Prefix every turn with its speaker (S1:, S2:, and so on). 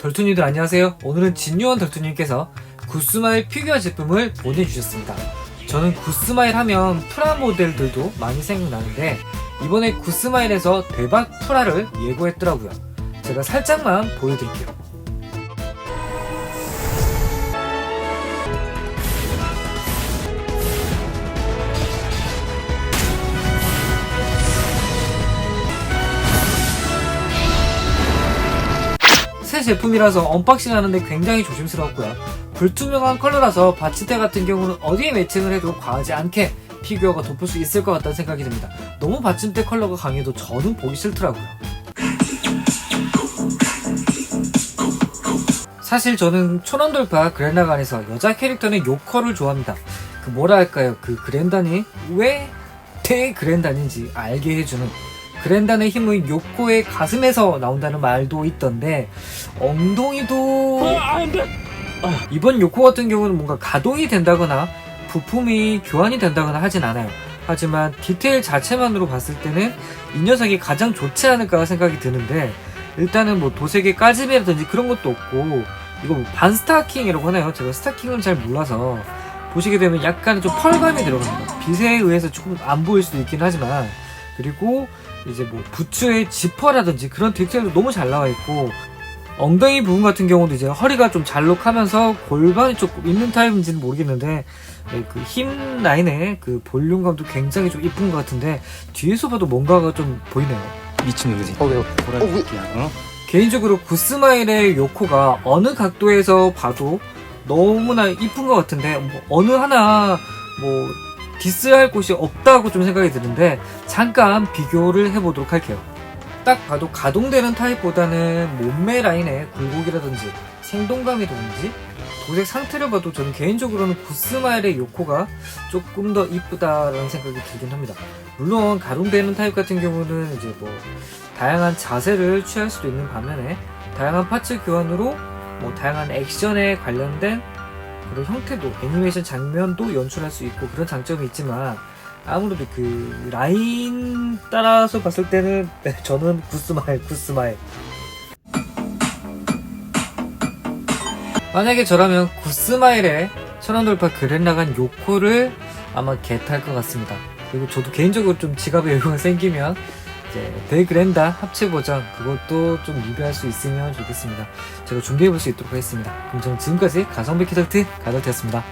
S1: 덜투님들 안녕하세요. 오늘은 진요원 덜투님께서 구스마일 피규어 제품을 보내주셨습니다. 저는 구스마일 하면 프라 모델들도 많이 생각나는데 이번에 구스마일에서 대박 프라를 예고했더라고요. 제가 살짝만 보여드릴게요. 새 제품이라서 언박싱 하는데 굉장히 조심스러웠고요. 불투명한 컬러라서 바치테 같은 경우는 어디에 매칭을 해도 과하지 않게 피규어가 돋볼 수 있을 것 같다는 생각이 듭니다. 너무 받침대 컬러가 강해도 저는 보기 싫더라고요. 사실 저는 초난돌파 그랜다간에서 여자 캐릭터는 요커를 좋아합니다. 그 뭐라 할까요? 그 그랜단이 왜 대 그랜단인지 알게 해주는 그랜단의 힘은 요코의 가슴에서 나온다는 말도 있던데 엉덩이도 이번 요코 같은 경우는 뭔가 가동이 된다거나 부품이 교환이 된다거나 하진 않아요. 하지만 디테일 자체만으로 봤을 때는 이 녀석이 가장 좋지 않을까 생각이 드는데 일단은 뭐 도색의 까짐이라든지 그런 것도 없고 이거 뭐 반스타킹이라고 하나요? 제가 스타킹은 잘 몰라서 보시게 되면 약간 좀 펄감이 들어갑니다. 빛에 의해서 조금 안 보일 수도 있긴 하지만 그리고 이제 뭐 부츠의 지퍼라든지 그런 디테일도 너무 잘 나와 있고 엉덩이 부분 같은 경우도 이제 허리가 좀 잘록하면서 골반이 조금 있는 타입인지는 모르겠는데 네, 그힘 라인의 그 볼륨감도 굉장히 좀 이쁜 것 같은데 뒤에서 봐도 뭔가가 좀 보이네요.
S2: 미친 놈이지.
S3: 어, 왜요?
S2: 보라색이야. 어?
S1: 개인적으로 구스마일의 요코가 어느 각도에서 봐도 너무나 이쁜 것 같은데 뭐 어느 하나 뭐 디스할 곳이 없다고 좀 생각이 드는데 잠깐 비교를 해보도록 할게요. 딱 봐도 가동되는 타입보다는 몸매 라인의 굴곡이라든지 생동감이라든지 도색 상태를 봐도 저는 개인적으로는 구스마일의 요코가 조금 더 이쁘다라는 생각이 들긴 합니다. 물론 가동되는 타입 같은 경우는 이제 뭐 다양한 자세를 취할 수도 있는 반면에 다양한 파츠 교환으로 뭐 다양한 액션에 관련된 그런 형태도 애니메이션 장면도 연출할 수 있고 그런 장점이 있지만 아무래도 그 라인 따라서 봤을 때는 네, 저는 구스마일 구스마일. 만약에 저라면 구스마일에 천원돌파 그랜라간 요코를 아마 겟할 것 같습니다. 그리고 저도 개인적으로 좀 지갑에 여유가 생기면 이제 데그랜다 합체 버전 그것도 좀 리뷰할 수 있으면 좋겠습니다. 제가 준비해 볼 수 있도록 하겠습니다. 그럼 저는 지금까지 가성비 키덜트 가덜트였습니다.